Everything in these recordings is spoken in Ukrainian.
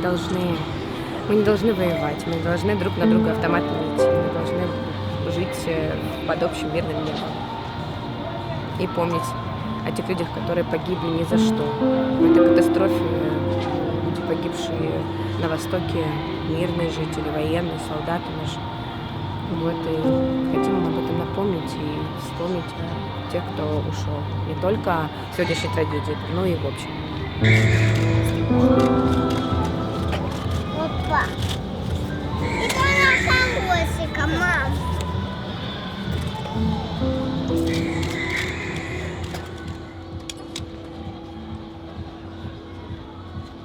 должны, мы не должны воевать, мы должны друг на друга автоматно идти, мы должны жить э, под общим мирным небом и помнить о тех людях, которые погибли ни за что. В этой катастрофе э, люди, погибшие на Востоке, мирные жители, военные, солдаты наши. Вот, и хотим об этом напомнить и вспомнить тех, кто ушел. Не только сегодняшней трагедии, но и в общем.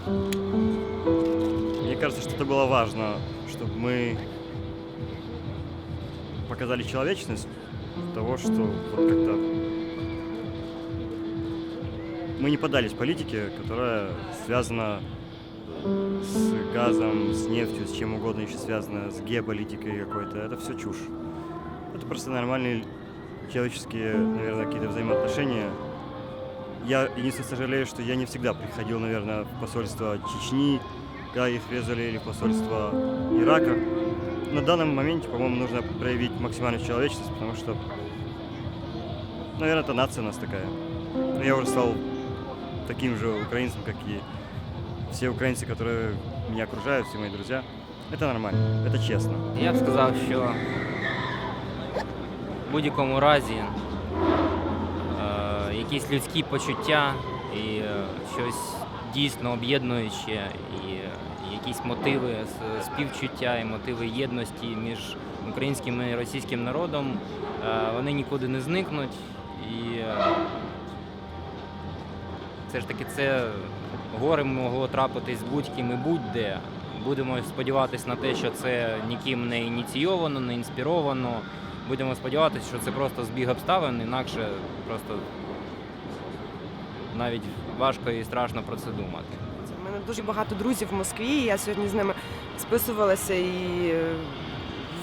Мне кажется, что это было важно, чтобы мы показали человечность того, что вот как-то мы не поддались политике, которая связана с газом, с нефтью, с чем угодно еще связано, с геополитикой какой-то. Это все чушь. Это просто нормальные человеческие, наверное, какие-то взаимоотношения. Я единственное сожалею, что я не всегда приходил, наверное, в посольство Чечни, когда их резали, или в посольство Ирака. На данном моменте, по-моему, нужно проявить максимальную человечность, потому что, наверное, это нация у нас такая. Но я уже стал таким же украинцем, как и все украинцы, которые меня окружают, все мои друзья. Это нормально, это честно. Я б сказав, що в будь-якому разі якісь людські почуття і е, щось дійсно об'єднуюче, і е, якісь мотиви співчуття і мотиви єдності між українським і російським народом, е, вони нікуди не зникнуть. І все ж таки це горе могло трапитись будь-ким і будь-де. Будемо сподіватися на те, що це ніким не ініційовано, не інспіровано. Будемо сподіватися, що це просто збіг обставин, інакше просто навіть важко і страшно про це думати. У мене дуже багато друзів в Москві. Я сьогодні з ними списувалася і е,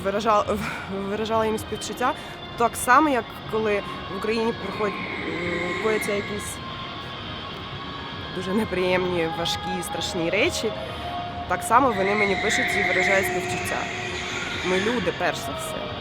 виражала, виражала їм співчуття. Так само, як коли в Україні проходять е, якісь дуже неприємні, важкі, страшні речі. Так само вони мені пишуть і виражають співчуття. Ми люди, перш за все.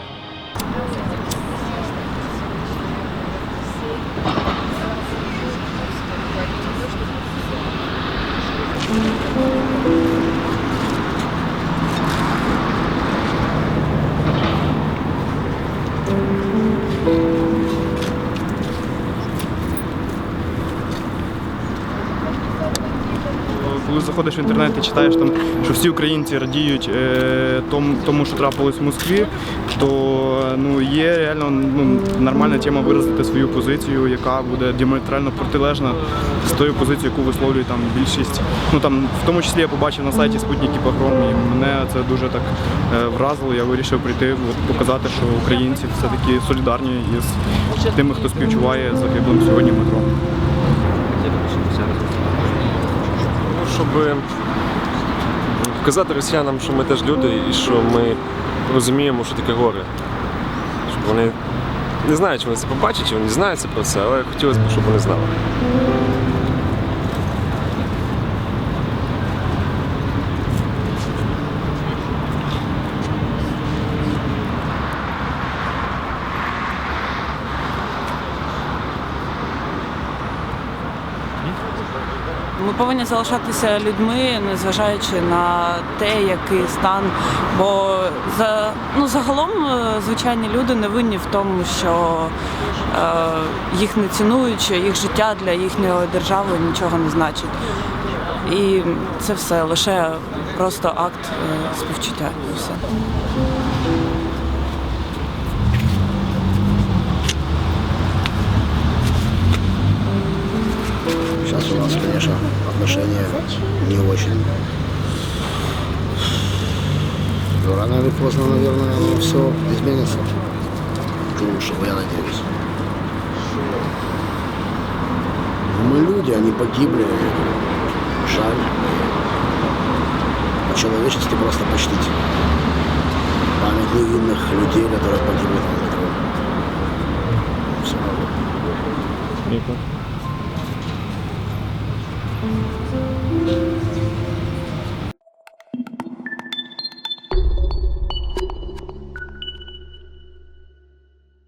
Коли заходиш в інтернет і читаєш там, що всі українці радіють е, тому, що трапилось в Москві, то ну, є реально ну, нормальна тема виразити свою позицію, яка буде діаметрально протилежна з тою позицією, яку висловлює там більшість. Ну там в тому числі я побачив на сайті Спутник і Погром, і мене це дуже так е, вразило. Я вирішив прийти, от, показати, що українці все-таки солідарні із тими, хто співчуває загиблим сьогодні метро. Щоб показати росіянам, що ми теж люди і що ми розуміємо, що таке горе. Щоб вони не знають, чи вони це побачать, чи вони дізнаються про це, але хотілося б, щоб вони знали. Ми повинні залишатися людьми, незважаючи на те, який стан. Бо за ну загалом е, звичайні люди не винні в тому, що е, їх не цінують, що їх життя для їхньої держави нічого не значить. І це все лише просто акт е, співчуття. все. Сейчас у нас, конечно, отношения не очень. Но рано или поздно, наверное, оно все изменится. К лучшему, я надеюсь. Но мы люди, они погибли. Жаль. По человечески просто почтить память невинных людей, которые погибли на метро. Все. Дякую.